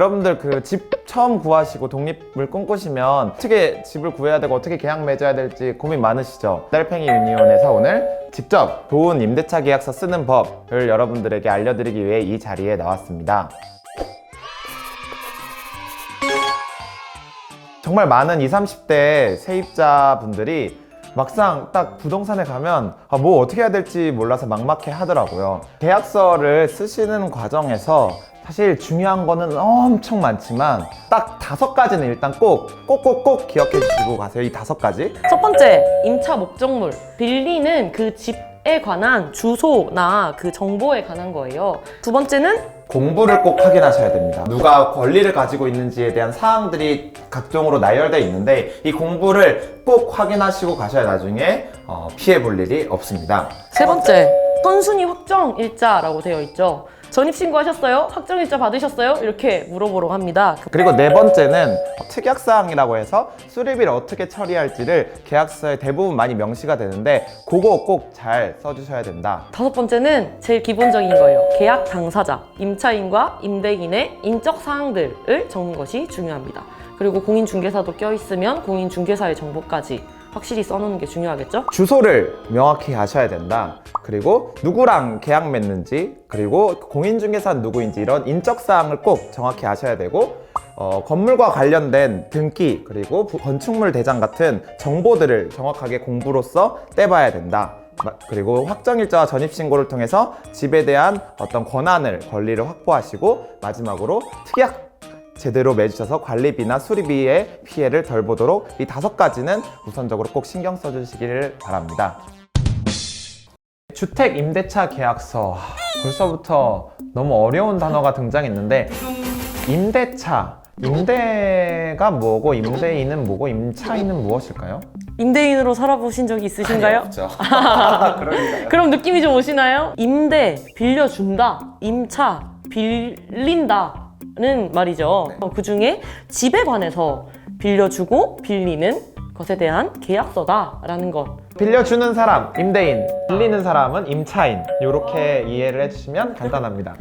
여러분들 그 집 처음 구하시고 독립을 꿈꾸시면 어떻게 집을 구해야 되고 어떻게 계약 맺어야 될지 고민 많으시죠? 딸팽이 유니온에서 오늘 직접 좋은 임대차 계약서 쓰는 법을 여러분들에게 알려드리기 위해 이 자리에 나왔습니다. 정말 많은 20, 30대 세입자분들이 막상 딱 부동산에 가면 아, 뭐 어떻게 해야 될지 몰라서 막막해 하더라고요. 계약서를 쓰시는 과정에서 사실 중요한 거는 엄청 많지만 딱 다섯 가지는 일단 꼭, 꼭, 꼭, 꼭 기억해 주시고 가세요. 이 다섯 가지. 첫 번째, 임차 목적물. 빌리는 그 집에 관한 주소나 그 정보에 관한 거예요. 두 번째는 공부를 꼭 확인하셔야 됩니다. 누가 권리를 가지고 있는지에 대한 사항들이 각종으로 나열되어 있는데 이 공부를 꼭 확인하시고 가셔야 나중에 어, 피해 볼 일이 없습니다. 세 번째, 선순위 확정 일자라고 되어 있죠. 전입신고하셨어요? 확정 일자 받으셨어요? 이렇게 물어보러 합니다. 그리고 네 번째는 특약사항이라고 해서 수리비를 어떻게 처리할지를 계약서에 대부분 많이 명시가 되는데 그거 꼭 잘 써주셔야 된다. 다섯 번째는 제일 기본적인 거예요. 계약 당사자, 임차인과 임대인의 인적 사항들을 적는 것이 중요합니다. 그리고 공인중개사도 껴있으면 공인중개사의 정보까지 확실히 써놓는 게 중요하겠죠? 주소를 명확히 아셔야 된다. 그리고 누구랑 계약 맺는지, 그리고 공인중개사는 누구인지 이런 인적사항을 꼭 정확히 아셔야 되고, 어, 건물과 관련된 등기, 그리고 부- 건축물 대장 같은 정보들을 정확하게 공부로서 떼봐야 된다. 마- 그리고 확정일자와 전입신고를 통해서 집에 대한 어떤 권한을, 권리를 확보하시고, 마지막으로 특약 제대로 매주셔서 관리비나 수리비의 피해를 덜 보도록 이 다섯 가지는 우선적으로 꼭 신경 써주시기를 바랍니다. 주택 임대차 계약서 하, 벌써부터 너무 어려운 단어가 등장했는데 임대차 임대가 뭐고 임대인은 뭐고 임차인은 무엇일까요? 임대인으로 살아보신 적이 있으신가요? 없죠. 그러니까요. 그럼 느낌이 좀 오시나요? 임대, 빌려준다, 임차, 빌린다는 말이죠. 그 중에 집에 관해서 빌려주고 빌리는 것에 대한 계약서다라는 것. 빌려주는 사람 임대인, 빌리는 사람은 임차인 이렇게 이해를 해주시면 간단합니다.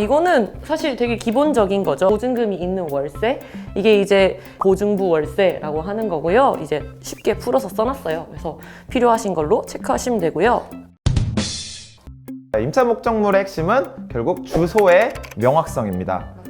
이거는 사실 되게 기본적인 거죠. 보증금이 있는 월세. 이게 이제 보증부 월세라고 하는 거고요. 이제 쉽게 풀어서 써놨어요. 그래서 필요하신 걸로 체크하시면 되고요. 임차 목적물의 핵심은 결국 주소의 명확성입니다.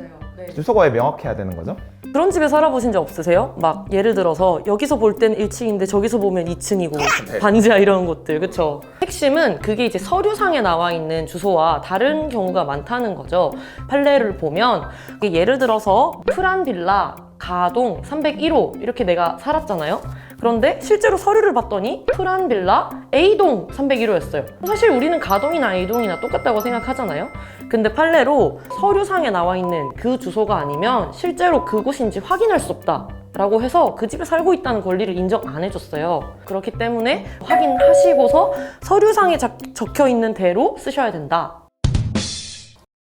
주소가 왜 명확해야 되는 거죠? 그런 집에 살아보신 적 없으세요? 막 예를 들어서 여기서 볼 때는 1층인데 저기서 보면 2층이고 반지하 이런 곳들 그쵸? 핵심은 그게 이제 서류상에 나와 있는 주소와 다른 경우가 많다는 거죠 판례를 보면 예를 들어서 프란 빌라 가동 301호 이렇게 내가 살았잖아요 그런데 실제로 서류를 봤더니 프란빌라 A동 301호였어요 사실 우리는 가동이나 A동이나 똑같다고 생각하잖아요 근데 판례로 서류상에 나와 있는 그 주소가 아니면 실제로 그곳인지 확인할 수 없다. 라고 해서 그 집에 살고 있다는 권리를 인정 안 해줬어요. 그렇기 때문에 확인하시고서 서류상에 적- 적혀 있는 대로 쓰셔야 된다.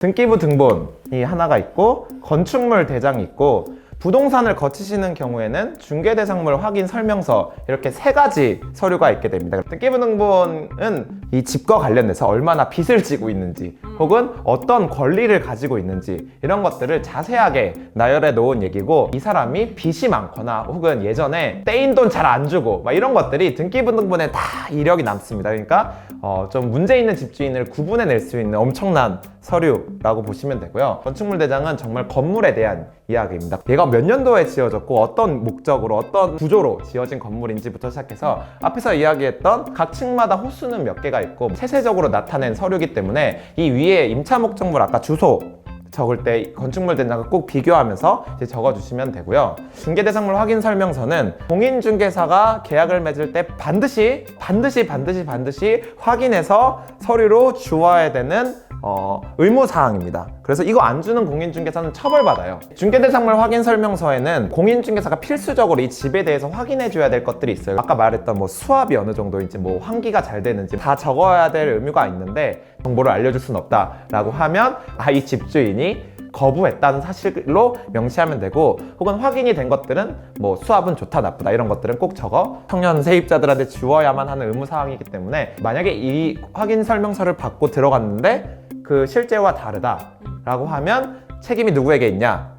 등기부 등본이 하나가 있고 건축물 대장이 있고 부동산을 거치시는 경우에는 중개대상물 확인 설명서 이렇게 세 가지 서류가 있게 됩니다. 등기부 등본은 이 집과 관련돼서 얼마나 빚을 지고 있는지 혹은 어떤 권리를 가지고 있는지 이런 것들을 자세하게 나열해 놓은 얘기고 이 사람이 빚이 많거나 혹은 예전에 떼인 돈 잘 안 주고 막 이런 것들이 등기부 등본에 다 이력이 남습니다. 그러니까 어, 좀 문제 있는 집주인을 구분해 낼 수 있는 엄청난 서류라고 보시면 되고요. 건축물 대장은 정말 건물에 대한 이야기입니다. 얘가 몇 년도에 지어졌고 어떤 목적으로 어떤 구조로 지어진 건물인지부터 시작해서 앞에서 이야기했던 각 층마다 호수는 몇 개가 있고 세세적으로 나타낸 서류이기 때문에 이 위에 임차 목적물 아까 주소 적을 때 건축물 대장과 꼭 비교하면서 이제 적어주시면 되고요. 중개대상물 확인 설명서는 공인중개사가 계약을 맺을 때 반드시 반드시 반드시 반드시 확인해서 서류로 주어야 되는 어, 의무 사항입니다. 그래서 이거 안 주는 공인중개사는 처벌받아요. 중개대상물 확인 설명서에는 공인중개사가 필수적으로 이 집에 대해서 확인해 줘야 될 것들이 있어요. 아까 말했던 뭐 수압이 어느 정도인지 뭐 환기가 잘 되는지 다 적어야 될 의무가 있는데 정보를 알려줄 수는 없다라고 하면 아이 집주인이 거부했다는 사실로 명시하면 되고 혹은 확인이 된 것들은 뭐 수압은 좋다 나쁘다 이런 것들은 꼭 적어 청년 세입자들한테 주어야만 하는 의무 사항이기 때문에 만약에 이 확인 설명서를 받고 들어갔는데 그 실제와 다르다라고 하면 책임이 누구에게 있냐?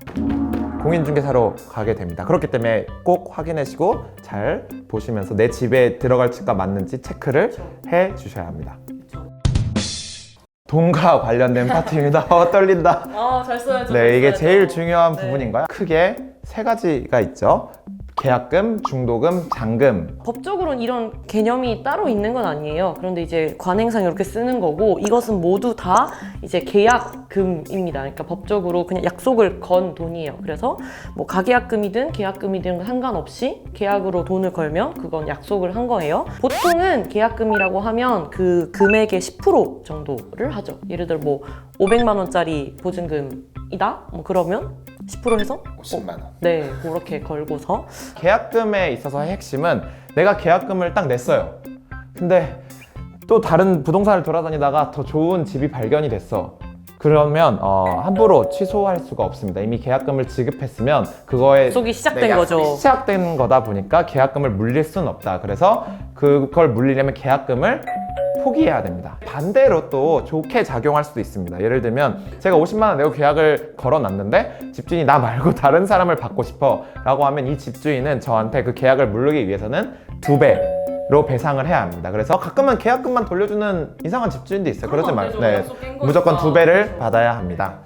공인중개사로 가게 됩니다. 그렇기 때문에 꼭 확인하시고 잘 보시면서 내 집에 들어갈 집과 맞는지 체크를 해 주셔야 합니다. 돈과 관련된 파트입니다. 어, 떨린다. 아 잘 써야죠. 네, 이게 제일 중요한 네. 부분인가요? 크게 세 가지가 있죠. 계약금, 중도금, 잔금. 법적으로는 이런 개념이 따로 있는 건 아니에요. 그런데 이제 관행상 이렇게 쓰는 거고 이것은 모두 다 이제 계약금입니다. 그러니까 법적으로 그냥 약속을 건 돈이에요. 그래서 뭐 가계약금이든 계약금이든 상관없이 계약으로 돈을 걸면 그건 약속을 한 거예요. 보통은 계약금이라고 하면 그 금액의 10% 정도를 하죠. 예를 들어 뭐 500만 원짜리 보증금이다. 뭐 그러면 10% 해서 50만 원. 네 그렇게 걸고서 계약금에 있어서의 핵심은 내가 계약금을 딱 냈어요. 근데 또 다른 부동산을 돌아다니다가 더 좋은 집이 발견이 됐어. 그러면 어, 함부로 취소할 수가 없습니다. 이미 계약금을 지급했으면 그거에 약속이 시작된 거죠. 시작된 거다 보니까 계약금을 물릴 수는 없다. 그래서 그걸 물리려면 계약금을 포기해야 됩니다. 반대로 또 좋게 작용할 수도 있습니다. 예를 들면 제가 50만 원 내고 계약을 걸어놨는데 집주인이 나 말고 다른 사람을 받고 싶어 라고 하면 이 집주인은 저한테 그 계약을 물르기 위해서는 두 배 로 배상을 해야 합니다. 그래서 가끔은 계약금만 돌려주는 이상한 집주인도 있어요. 그러지 말, 네, 무조건 두 배를 받아야 합니다.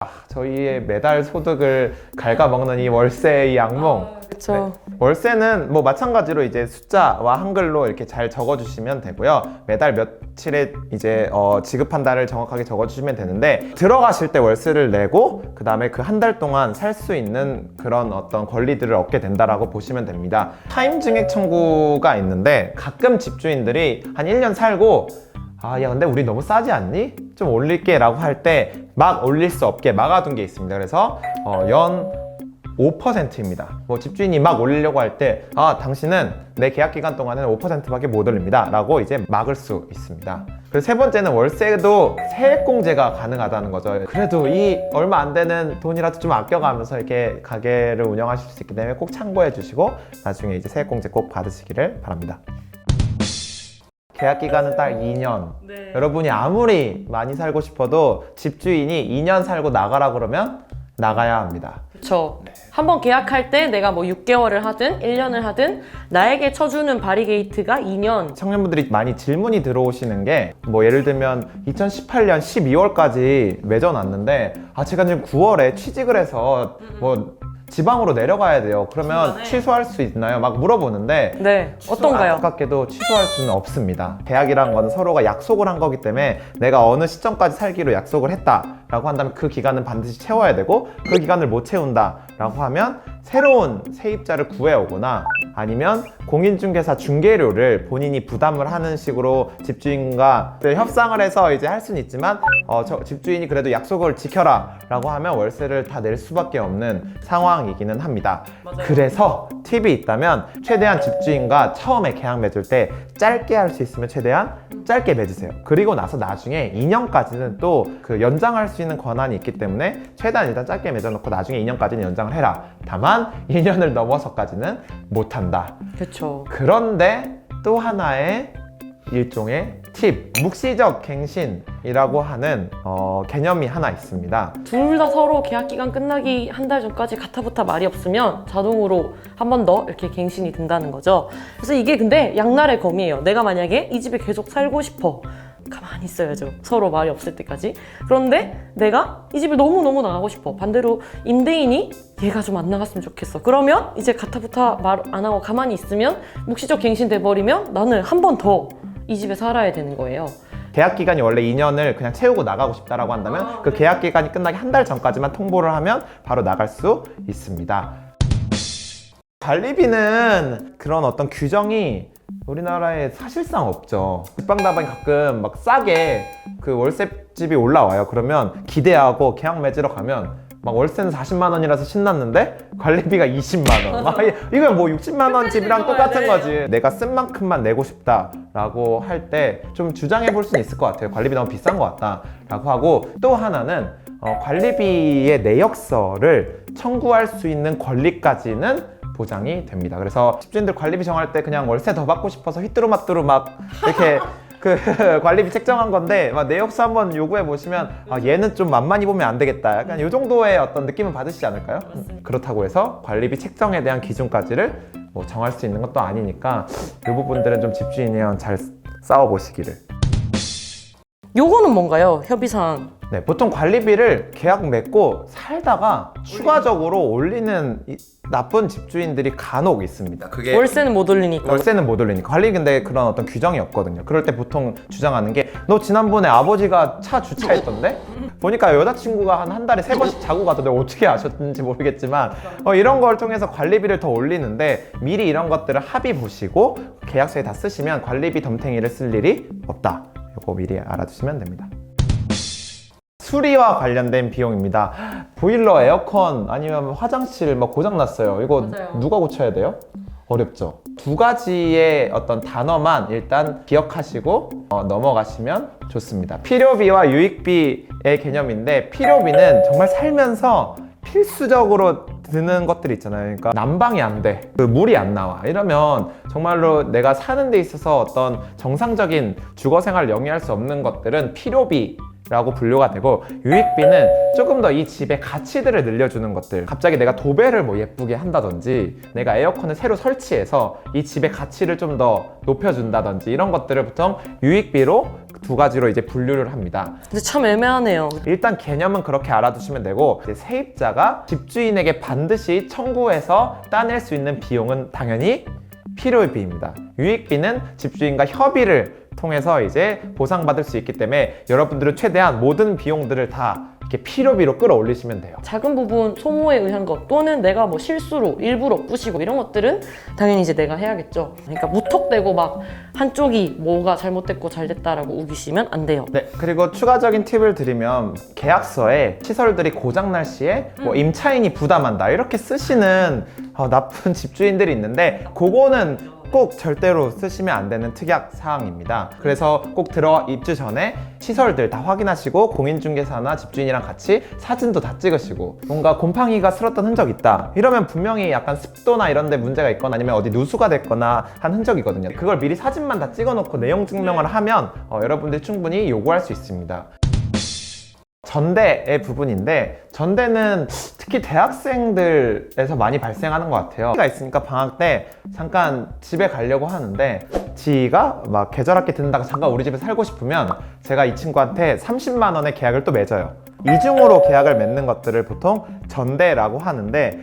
아, 저희의 매달 소득을 갉아먹는 이 월세의 악몽. 그렇죠. 월세는 뭐 마찬가지로 이제 숫자와 한글로 이렇게 잘 적어주시면 되고요. 매달 며칠에 이제 어, 지급한 달을 정확하게 적어주시면 되는데 들어가실 때 월세를 내고 그 다음에 그 한 달 동안 살 수 있는 그런 어떤 권리들을 얻게 된다라고 보시면 됩니다. 타임 증액 청구가 있는데 가끔 집주인들이 한 1년 살고 아, 야, 근데 우리 너무 싸지 않니? 좀 올릴게 라고 할 때 막 올릴 수 없게 막아둔 게 있습니다. 그래서 어, 연 5%입니다. 뭐 집주인이 막 올리려고 할 때, 아, 당신은 내 계약 기간 동안은 5%밖에 못 올립니다. 라고 이제 막을 수 있습니다. 그리고 세 번째는 월세도 세액공제가 가능하다는 거죠. 그래도 이 얼마 안 되는 돈이라도 좀 아껴가면서 이렇게 가게를 운영하실 수 있기 때문에 꼭 참고해 주시고 나중에 이제 세액공제 꼭 받으시기를 바랍니다. 계약 기간은 딱 2년. 네. 여러분이 아무리 많이 살고 싶어도 집주인이 2년 살고 나가라 그러면 나가야 합니다. 그렇죠. 한번 계약할 때 내가 뭐 6개월을 하든 1년을 하든 나에게 쳐주는 바리게이트가 2년. 청년분들이 많이 질문이 들어오시는 게 뭐 예를 들면 2018년 12월까지 맺어놨는데 아 제가 지금 9월에 취직을 해서 뭐 지방으로 내려가야 돼요. 그러면 중간에? 취소할 수 있나요? 막 물어보는데 네. 어떤가요? 안타깝게도 취소할 수는 없습니다. 계약이란 건 서로가 약속을 한 거기 때문에 내가 어느 시점까지 살기로 약속을 했다라고 한다면 그 기간은 반드시 채워야 되고 그 기간을 못 채운다라고 하면 새로운 세입자를 구해오거나 아니면 공인중개사 중개료를 본인이 부담을 하는 식으로 집주인과 네, 협상을 해서 이제 할 수는 있지만 어, 저 집주인이 그래도 약속을 지켜라 라고 하면 월세를 다 낼 수밖에 없는 상황이기는 합니다. 맞아요. 그래서 팁이 있다면 최대한 집주인과 처음에 계약 맺을 때 짧게 할 수 있으면 최대한 짧게 맺으세요. 그리고 나서 나중에 2년까지는 또 그 연장할 수 있는 권한이 있기 때문에 최대한 일단 짧게 맺어놓고 나중에 2년까지는 연장을 해라. 다만 2년을 넘어서까지는 못한다. 그렇죠. 그런데 또 하나의 일종의 팁, 묵시적 갱신이라고 하는 어, 개념이 하나 있습니다. 둘 다 서로 계약 기간 끝나기 한 달 전까지 가타부타 말이 없으면 자동으로 한 번 더 이렇게 갱신이 된다는 거죠. 그래서 이게 근데 양날의 검이에요. 내가 만약에 이 집에 계속 살고 싶어. 가만히 있어야죠. 서로 말이 없을 때까지. 그런데 내가 이 집을 너무너무 나가고 싶어. 반대로 임대인이 얘가 좀 안 나갔으면 좋겠어. 그러면 이제 가타부타 말 안 하고 가만히 있으면 묵시적 갱신 돼버리면 나는 한 번 더 이 집에 살아야 되는 거예요. 계약 기간이 원래 2년을 그냥 채우고 나가고 싶다라고 한다면 그 계약 기간이 끝나기 한 달 전까지만 통보를 하면 바로 나갈 수 있습니다. 관리비는 그런 어떤 규정이 우리나라에 사실상 없죠. 집방다방이 가끔 막 싸게 그 월세집이 올라와요. 그러면 기대하고 계약 맺으러 가면 막 월세는 40만 원이라서 신났는데 관리비가 20만 원. 막 이거 뭐 60만 원 집이랑 똑같은 거지. 내가 쓴 만큼만 내고 싶다라고 할 때 좀 주장해 볼 수는 있을 것 같아요. 관리비 너무 비싼 것 같다라고 하고 또 하나는 어, 관리비의 내역서를 청구할 수 있는 권리까지는 보장이 됩니다. 그래서 집주인들 관리비 정할 때 그냥 월세 더 받고 싶어서 휘뚜루마뚜루 막 이렇게 그 관리비 책정한 건데 막 내역서 한번 요구해 보시면 아, 얘는 좀 만만히 보면 안 되겠다. 약간 이 정도의 어떤 느낌은 받으시지 않을까요? 그렇다고 해서 관리비 책정에 대한 기준까지를 뭐 정할 수 있는 것도 아니니까 이 부분들은 좀 집주인이랑 잘 싸워 보시기를. 요거는 뭔가요? 협의사항. 네, 보통 관리비를 계약 맺고 살다가 추가적으로 올리는 이- 나쁜 집주인들이 간혹 있습니다. 그게 월세는 못 올리니까. 월세는 못 올리니까 관리 근데 그런 어떤 규정이 없거든요. 그럴 때 보통 주장하는 게 너 지난번에 아버지가 차 주차했던데 보니까 여자친구가 한 한 달에 세 번씩 자고 가던데 어떻게 아셨는지 모르겠지만 어, 이런 걸 통해서 관리비를 더 올리는데 미리 이런 것들을 합의 보시고 계약서에 다 쓰시면 관리비 덤탱이를 쓸 일이 없다. 이거 미리 알아두시면 됩니다. 수리와 관련된 비용입니다. 보일러, 에어컨 아니면 화장실 막 고장 났어요. 이거 맞아요. 누가 고쳐야 돼요? 어렵죠. 두 가지의 어떤 단어만 일단 기억하시고 어, 넘어가시면 좋습니다. 필요비와 유익비의 개념인데 필요비는 정말 살면서 필수적으로 드는 것들이 있잖아요. 그러니까 난방이 안 돼. 그 물이 안 나와. 이러면 정말로 내가 사는 데 있어서 어떤 정상적인 주거 생활을 영위할 수 없는 것들은 필요비 라고 분류가 되고 유익비는 조금 더 이 집의 가치들을 늘려주는 것들 갑자기 내가 도배를 뭐 예쁘게 한다든지 내가 에어컨을 새로 설치해서 이 집의 가치를 좀 더 높여준다든지 이런 것들을 보통 유익비로 두 가지로 이제 분류를 합니다 근데 참 애매하네요. 일단 개념은 그렇게 알아두시면 되고 이제 세입자가 집주인에게 반드시 청구해서 따낼 수 있는 비용은 당연히 필요비입니다. 유익비는 집주인과 협의를 통해서 이제 보상받을 수 있기 때문에 여러분들은 최대한 모든 비용들을 다 이렇게 필요비로 끌어올리시면 돼요. 작은 부분 소모에 의한 것 또는 내가 뭐 실수로 일부러 부시고 이런 것들은 당연히 이제 내가 해야겠죠. 그러니까 무턱대고 막 한쪽이 뭐가 잘못됐고 잘됐다라고 우기시면 안 돼요. 네, 그리고 추가적인 팁을 드리면 계약서에 시설들이 고장날 시에 뭐 임차인이 부담한다 이렇게 쓰시는 어, 나쁜 집주인들이 있는데 그거는 꼭 절대로 쓰시면 안 되는 특약 사항입니다. 그래서 꼭 들어 입주 전에 시설들 다 확인하시고 공인중개사나 집주인이랑 같이 사진도 다 찍으시고 뭔가 곰팡이가 슬었던 흔적 있다 이러면 분명히 약간 습도나 이런 데 문제가 있거나 아니면 어디 누수가 됐거나 한 흔적이거든요. 그걸 미리 사진만 다 찍어놓고 내용 증명을 하면 어, 여러분들이 충분히 요구할 수 있습니다. 전대의 부분인데 전대는 특히 대학생들에서 많이 발생하는 것 같아요. 가 있으니까 방학 때 잠깐 집에 가려고 하는데 지가 막 계절학기 듣는다가 잠깐 우리 집에 살고 싶으면 제가 이 친구한테 30만 원의 계약을 또 맺어요. 이중으로 계약을 맺는 것들을 보통 전대라고 하는데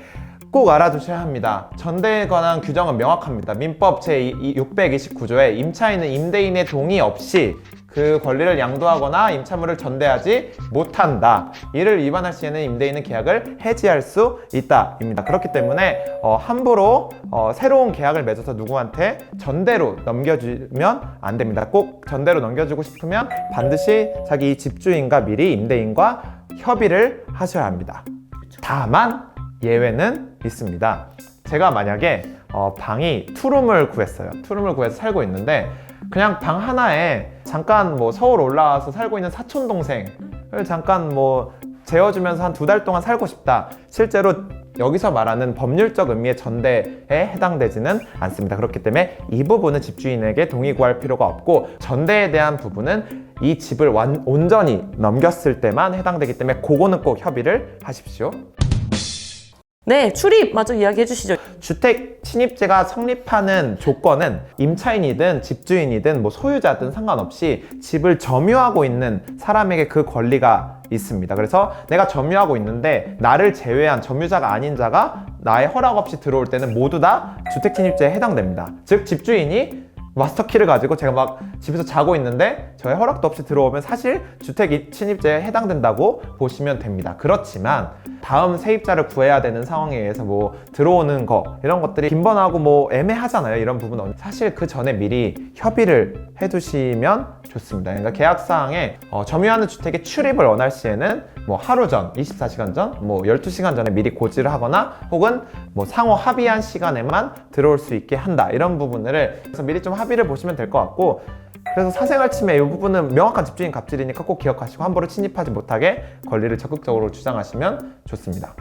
꼭 알아두셔야 합니다. 전대에 관한 규정은 명확합니다. 민법 제629조에 임차인은 임대인의 동의 없이 그 권리를 양도하거나 임차물을 전대하지 못한다. 이를 위반할 시에는 임대인은 계약을 해지할 수 있다입니다. 그렇기 때문에 어, 함부로 어, 새로운 계약을 맺어서 누구한테 전대로 넘겨주면 안 됩니다. 꼭 전대로 넘겨주고 싶으면 반드시 자기 집주인과 미리 임대인과 협의를 하셔야 합니다. 다만 예외는 있습니다. 제가 만약에 어, 방이 투룸을 구했어요. 투룸을 구해서 살고 있는데 그냥 방 하나에 잠깐 뭐 서울 올라와서 살고 있는 사촌 동생을 잠깐 뭐 재워주면서 한 두 달 동안 살고 싶다. 실제로 여기서 말하는 법률적 의미의 전대에 해당되지는 않습니다. 그렇기 때문에 이 부분은 집주인에게 동의 구할 필요가 없고 전대에 대한 부분은 이 집을 완, 온전히 넘겼을 때만 해당되기 때문에 그거는 꼭 협의를 하십시오. 네, 출입 마저 이야기해 주시죠. 주택 침입제가 성립하는 조건은 임차인이든 집주인이든 뭐 소유자든 상관없이 집을 점유하고 있는 사람에게 그 권리가 있습니다. 그래서 내가 점유하고 있는데 나를 제외한 점유자가 아닌 자가 나의 허락 없이 들어올 때는 모두 다 주택 침입제에 해당됩니다. 즉 집주인이 마스터키를 가지고 제가 막 집에서 자고 있는데 저의 허락도 없이 들어오면 사실 주택 침입제에 해당된다고 보시면 됩니다. 그렇지만 다음 세입자를 구해야 되는 상황에 의해서 뭐 들어오는 거 이런 것들이 빈번하고 뭐 애매하잖아요. 이런 부분은 사실 그 전에 미리 협의를 해두시면 좋습니다. 그러니까 계약사항에 어, 점유하는 주택에 출입을 원할 시에는 뭐 하루 전, 24시간 전, 뭐 12시간 전에 미리 고지를 하거나 혹은 뭐 상호 합의한 시간에만 들어올 수 있게 한다. 이런 부분들을 그래서 미리 좀 합의를 보시면 될 것 같고 그래서 사생활 침해 이 부분은 명확한 집주인 갑질이니까 꼭 기억하시고 함부로 침입하지 못하게 권리를 적극적으로 주장하시면 좋습니다.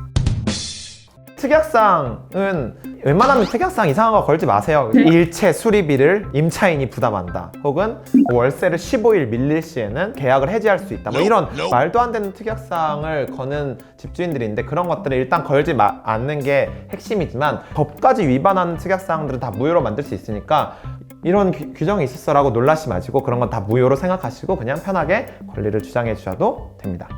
특약상은 웬만하면 특약상 이상한 거 걸지 마세요. 일체 수리비를 임차인이 부담한다. 혹은 월세를 15일 밀릴 시에는 계약을 해지할 수 있다. 뭐 이런 말도 안 되는 특약상을 거는 집주인들이 있는데 그런 것들을 일단 걸지 마- 않는 게 핵심이지만 법까지 위반하는 특약사항들은 다 무효로 만들 수 있으니까 이런 규, 규정이 있었어라고 놀라시 마시고 그런 건 다 무효로 생각하시고 그냥 편하게 권리를 주장해 주셔도 됩니다.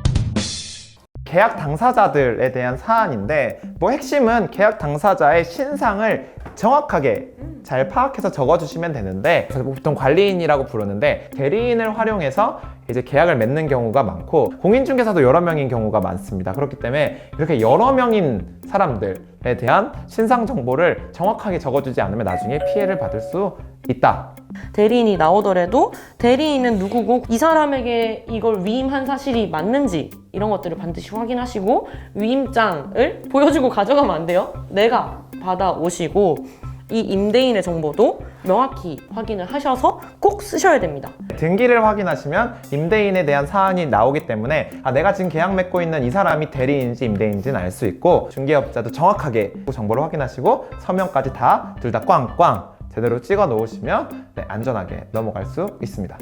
계약 당사자들에 대한 사안인데 뭐 핵심은 계약 당사자의 신상을 정확하게 잘 파악해서 적어주시면 되는데 그래서 보통 관리인이라고 부르는데 대리인을 활용해서 이제 계약을 맺는 경우가 많고 공인중개사도 여러 명인 경우가 많습니다. 그렇기 때문에 이렇게 여러 명인 사람들에 대한 신상 정보를 정확하게 적어주지 않으면 나중에 피해를 받을 수 있다. 대리인이 나오더라도 대리인은 누구고 이 사람에게 이걸 위임한 사실이 맞는지 이런 것들을 반드시 확인하시고 위임장을 보여주고 가져가면 안 돼요. 내가 받아오시고 이 임대인의 정보도 명확히 확인을 하셔서 꼭 쓰셔야 됩니다. 등기를 확인하시면 임대인에 대한 사안이 나오기 때문에 아, 내가 지금 계약 맺고 있는 이 사람이 대리인지 임대인지는 알 수 있고 중개업자도 정확하게 정보를 확인하시고 서명까지 다 둘 다 꽝꽝 제대로 찍어 놓으시면 네, 안전하게 넘어갈 수 있습니다.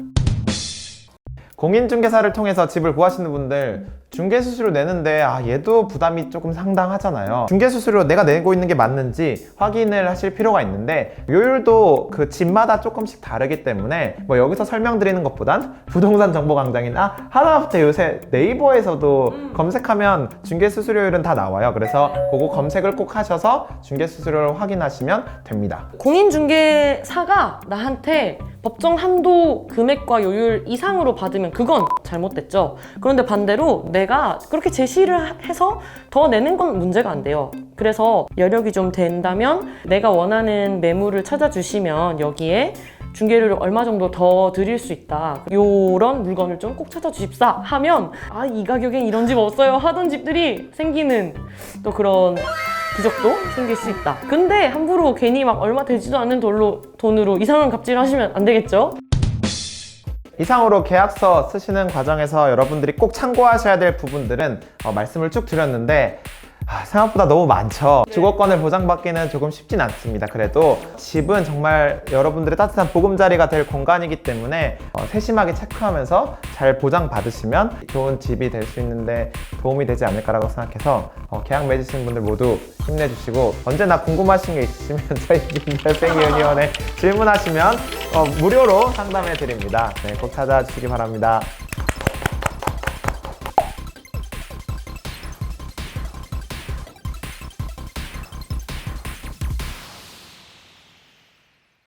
공인중개사를 통해서 집을 구하시는 분들 중개 수수료 내는데 아 얘도 부담이 조금 상당하잖아요. 중개 수수료 내가 내고 있는 게 맞는지 확인을 하실 필요가 있는데 요율도 그 집마다 조금씩 다르기 때문에 뭐 여기서 설명드리는 것보단 부동산 정보 강좌이나 하나부터 요새 네이버에서도 검색하면 중개 수수료율은 다 나와요. 그래서 그거 검색을 꼭 하셔서 중개 수수료를 확인하시면 됩니다. 공인중개사가 나한테 법정 한도 금액과 요율 이상으로 받으면 그건 잘못됐죠. 그런데 반대로 내가 그렇게 제시를 해서 더 내는 건 문제가 안 돼요. 그래서 여력이 좀 된다면 내가 원하는 매물을 찾아주시면 여기에 중개료를 얼마 정도 더 드릴 수 있다. 요런 물건을 좀 꼭 찾아주십사 하면 아 이 가격엔 이런 집 없어요 하던 집들이 생기는 또 그런 기적도 생길 수 있다. 근데 함부로 괜히 막 얼마 되지도 돈으로, 돈으로 이상한 갑질을 하시면 안 되겠죠? 이상으로 계약서 쓰시는 과정에서 여러분들이 꼭 참고하셔야 될 부분들은 어, 말씀을 쭉 드렸는데 아, 생각보다 너무 많죠. 주거권을 보장받기는 조금 쉽진 않습니다. 그래도 집은 정말 여러분들의 따뜻한 보금자리가 될 공간이기 때문에 어, 세심하게 체크하면서 잘 보장받으시면 좋은 집이 될 수 있는데 도움이 되지 않을까라고 생각해서 어, 계약 맺으신 분들 모두 힘내주시고 언제나 궁금하신 게 있으시면 저희 김달팽이 유니온에 질문하시면 어, 무료로 상담해 드립니다. 네, 꼭 찾아주시기 바랍니다.